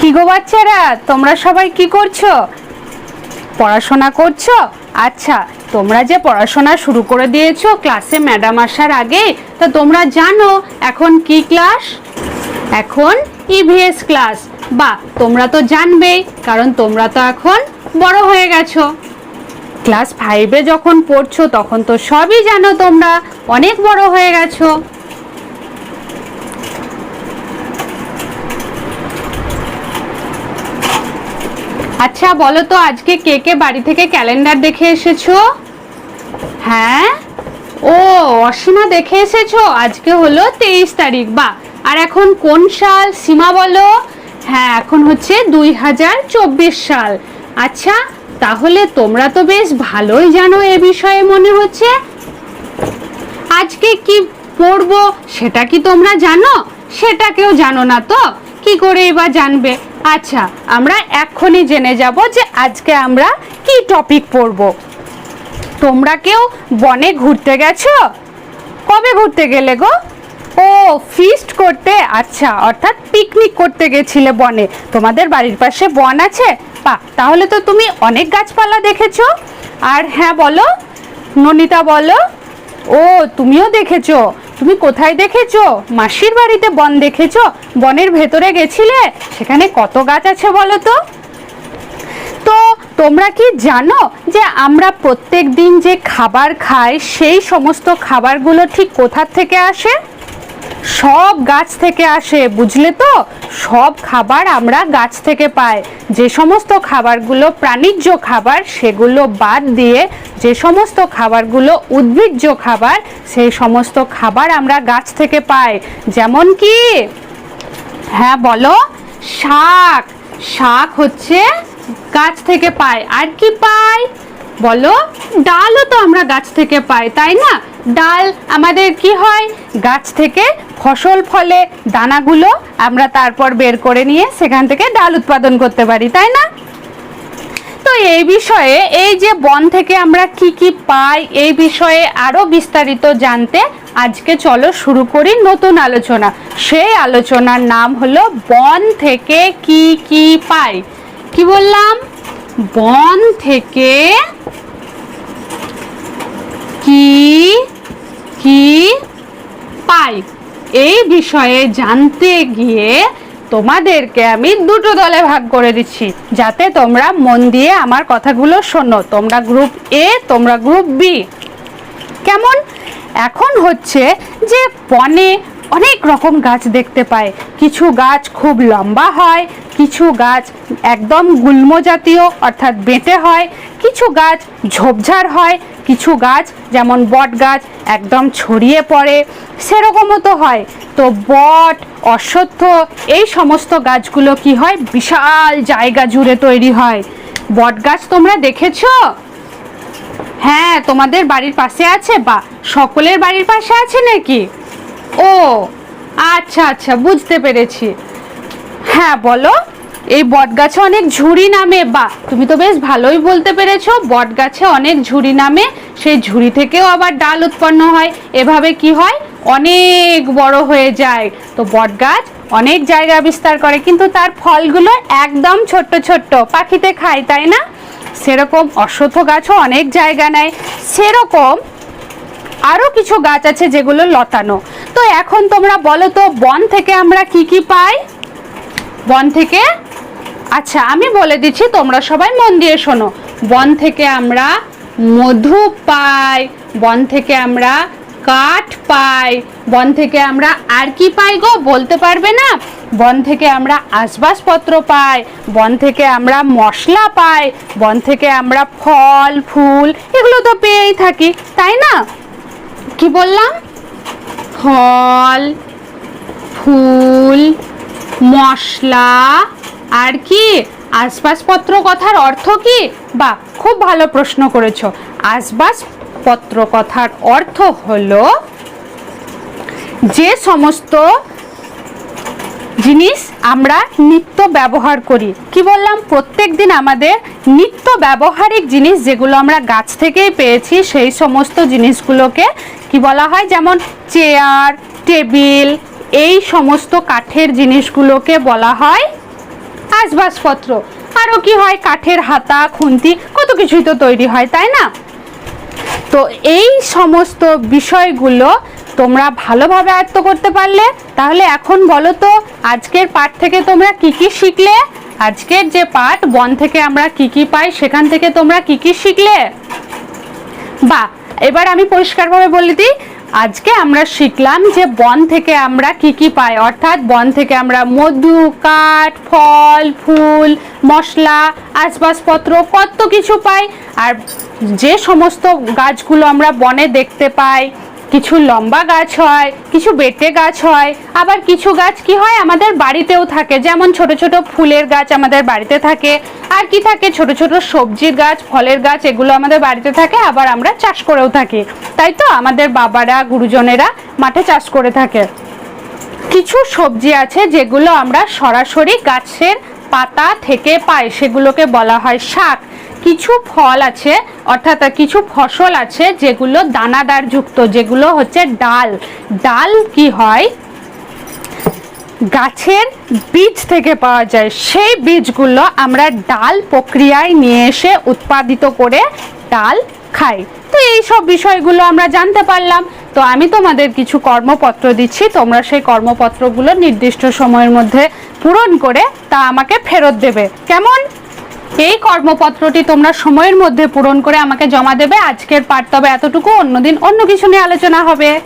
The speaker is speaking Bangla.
কি গো বাচ্চারা? তোমরা সবাই কি করছ? পড়াশোনা করছ? আচ্ছা তোমরা যে পড়াশোনা শুরু করে দিয়েছ ক্লাসে ম্যাডাম আসার আগে, তা তোমরা জানো এখন কি ক্লাস? এখন ইভিএস ক্লাস। বা, তোমরা তো জানবেই, কারণ তোমরা তো এখন বড় হয়ে গেছো। ক্লাস ফাইভে যখন পড়ছো, তখন তো সবই জানো তোমরা, অনেক বড় হয়ে গেছো। আচ্ছা বলো তো, আজকে কে কে বাড়ি থেকে ক্যালেন্ডার দেখে এসেছ? হ্যাঁ? ও, অসীমা দেখে এসেছ? আজকে হলো তেইশ তারিখ বা আর এখন কোন সাল? সীমা বলো। হ্যাঁ এখন হচ্ছে দুই হাজার চব্বিশ সাল। আচ্ছা তাহলে তোমরা তো বেশ ভালোই জানো এ বিষয়ে, মনে হচ্ছে। আজকে কি পড়ব, সেটা কি তোমরা জানো? সেটা কেউ জানো না তো? কি করে এবার জানবে? আচ্ছা আমরা এক্ষুনি জেনে যাব যে আজকে আমরা কি টপিক পড়ব। তোমরা কেউ বনে ঘুরতে গেছো? কবে ঘুরতে গেলে গো? ও ফিস্ট করতে আচ্ছা অর্থাৎ পিকনিক করতে গেছিলে বনে। তোমাদের বাড়ির পাশে বন আছে? পা তাহলে তো তুমি অনেক গাছপালা দেখেছ। আর হ্যাঁ বলো, ননিতা বলো। ও, তুমিও দেখেছ। তুমি কোথায় দেখেছ? মাসির বাড়িতে বন দেখেছ? বনের ভেতরে গেছিলে? সেখানে কত গাছ আছে বলো তো? তো তোমরা কি জানো যে আমরা প্রত্যেক দিন যে খাবার খাই, সেই সমস্ত খাবারগুলো ঠিক কোথার থেকে আসে? সব গাছ থেকে আসে, বুঝলে তো? সব খাবার আমরা গাছ থেকে পাই। যে সমস্ত খাবারগুলো প্রাণীজ খাবার, সেগুলো বাদ দিয়ে যে সমস্ত খাবারগুলো উদ্ভিজ্জ খাবার, সেই সমস্ত খাবার আমরা গাছ থেকে পাই। যেমন কি? হ্যাঁ বলো। শাক। শাক হচ্ছে গাছ থেকে পাই। আর কি পাই? বলো। ডালও তো আমরা গাছ থেকে পাই, তাই না? ডাল আমাদের কি হয়? গাছ থেকে ফসল ফলে দানাগুলো আমরা তারপর বের করে নিয়ে সেখান থেকে ডাল উৎপাদন করতে পারি, তাই না? এই বিষয়ে, এই যে বন থেকে আমরা কি কি পাই, এই বিষয়ে আরও বিস্তারিত জানতে আজকে চলো শুরু করি নতুন আলোচনা। সেই আলোচনার নাম হলো, বন থেকে কি কি পাই। কি বললাম? বন থেকে কি কি পাই। এই বিষয়ে জানতে গিয়ে তোমাদেরকে আমি দুটো দলে ভাগ করে দিচ্ছি। যাতে তোমরা মন দিয়ে আমার কথাগুলো শোনো। তোমরা গ্রুপ এ তোমরা গ্রুপ বি কেমন? এখন হচ্ছে যে বনে অনেক রকম গাছ দেখতে পায় কিছু গাছ খুব লম্বা হয়, কিছু গাছ একদম গুল্ম জাতীয়, অর্থাৎ বেঁটে হয়, কিছু গাছ ঝোপঝাড় হয়, কিছু গাছ যেমন বট গাছ একদম ছড়িয়ে পড়ে, সেরকমও তো হয়। তো বট, অশ্বত্থ, এই সমস্ত গাছগুলো কি হয়? বিশাল জায়গা জুড়ে তৈরি হয়। বট গাছ তোমরা দেখেছ? হ্যাঁ তোমাদের বাড়ির পাশে আছে বা সকলের বাড়ির পাশে আছে নাকি? ও আচ্ছা আচ্ছা বুঝতে পেরেছি। হ্যাঁ বলো। এই বট গাছে অনেক ঝুড়ি নামে বা তুমি তো বেশ ভালোই বলতে পেরেছ, বট গাছে অনেক ঝুড়ি নামে, সেই ঝুড়ি থেকেও আবার ডাল উৎপন্ন হয়। এভাবে কি হয়? অনেক বড় হয়ে যায়। তো বট গাছ অনেক জায়গা বিস্তার করে, কিন্তু তার ফলগুলো একদম ছোট্ট ছোট্ট। পাখিতে খায় তাই না? সেরকম অশ্বত্থ গাছও অনেক জায়গা নেয়। সেরকম আরও কিছু গাছ আছে যেগুলো লতানো। তো এখন তোমরা বলো তো, বন থেকে আমরা কি কি পাই? বন থেকে? আচ্ছা আমি বলে দিচ্ছি, তোমরা সবাই মন দিয়ে শোনো। বন থেকে আমরা মধু পাই, বন থেকে আমরা কাঠ পাই। বন থেকে আমরা আর কি পাই গো? বলতে পারবে না? বন থেকে আমরা আসবাবপত্র পাই। বন থেকে আমরা মশলা পাই। বন থেকে আমরা ফল, ফুল, এগুলো তো পেয়েই থাকি, তাই না? কি বললাম? ফল, ফুল, মশলা, আর কি? আসবাবপত্র কথার অর্থ কি? বা খুব ভালো প্রশ্ন করেছ। আসবাবপত্র কথার অর্থ হলো যে সমস্ত জিনিস আমরা নিত্য ব্যবহার করি। কি বললাম? প্রত্যেক দিন আমাদের নিত্য ব্যবহারিক জিনিস যেগুলো আমরা গাছ থেকেই পেয়েছি, সেই সমস্ত জিনিসগুলোকে কি বলা হয়? যেমন চেয়ার, টেবিল, এই সমস্ত কাঠের জিনিসগুলোকে বলা হয় আসবাবপত্র আরও কি হয়? কাঠের হাতা, খুন্তি, কত কিছুই তো তৈরি হয়, তাই না? তো এই সমস্ত বিষয়গুলো তোমরা ভালোভাবে আয়ত্ত করতে পারলে। তাহলে এখন বলো তো, আজকের পাঠ থেকে তোমরা কি কি শিখলে? আজকের যে পাঠ, বন থেকে আমরা কি কি পাই, সেখান থেকে তোমরা কি কি শিখলে? বা এবার আমি পরিষ্কারভাবে বলে দিই। আজকে আমরা শিখলাম যে বন থেকে আমরা কি কি পাই। অর্থাৎ বন থেকে আমরা মধু, কাঠ, ফল, ফুল, মশলা আসবাবপত্র কত কিছু পাই। আর যে সমস্ত গাছগুলো আমরা বনে দেখতে পাই কিছু লম্বা গাছ হয়, কিছু বেটে গাছ হয়, আবার কিছু গাছ কি হয় আমাদের বাড়িতেও থাকে। যেমন ছোট ছোট ফুলের গাছ আমাদের বাড়িতে থাকে, আর কি থাকে? ছোট ছোট সবজির গাছ, ফলের গাছ, এগুলো আমাদের বাড়িতে থাকে, আবার আমরা চাষ করেও থাকি। তাই তো আমাদের বাবারা, গুরুজনেরা মাঠে চাষ করে থাকে। কিছু সবজি আছে যেগুলো আমরা সরাসরি গাছের পাতা থেকে পাই, সেগুলোকে বলা হয় শাক। কিছু ফল আছে, অর্থাৎ কিছু ফসল আছে যেগুলো দানাদার যুক্ত যেগুলো হচ্ছে ডাল। ডাল কি হয়? গাছের বীজ থেকে পাওয়া যায়। সেই বীজগুলো আমরা ডাল প্রক্রিয়ায় নিয়ে এসে উৎপাদিত করে ডাল খাই। তো এই সব বিষয়গুলো আমরা জানতে পারলাম। তো আমি তোমাদের কিছু কর্মপত্র দিচ্ছি। তোমরা সেই কর্মপত্রগুলো নির্দিষ্ট সময়ের মধ্যে পূরণ করে তা আমাকে ফেরত দেবে। কেমন? এই কর্মপত্রটি তোমরা সময়ের মধ্যে পূরণ করে আমাকে জমা দেবে। আজকের পাঠ তবে এতটুকু। অন্যদিন অন্য কিছু নিয়ে আলোচনা হবে।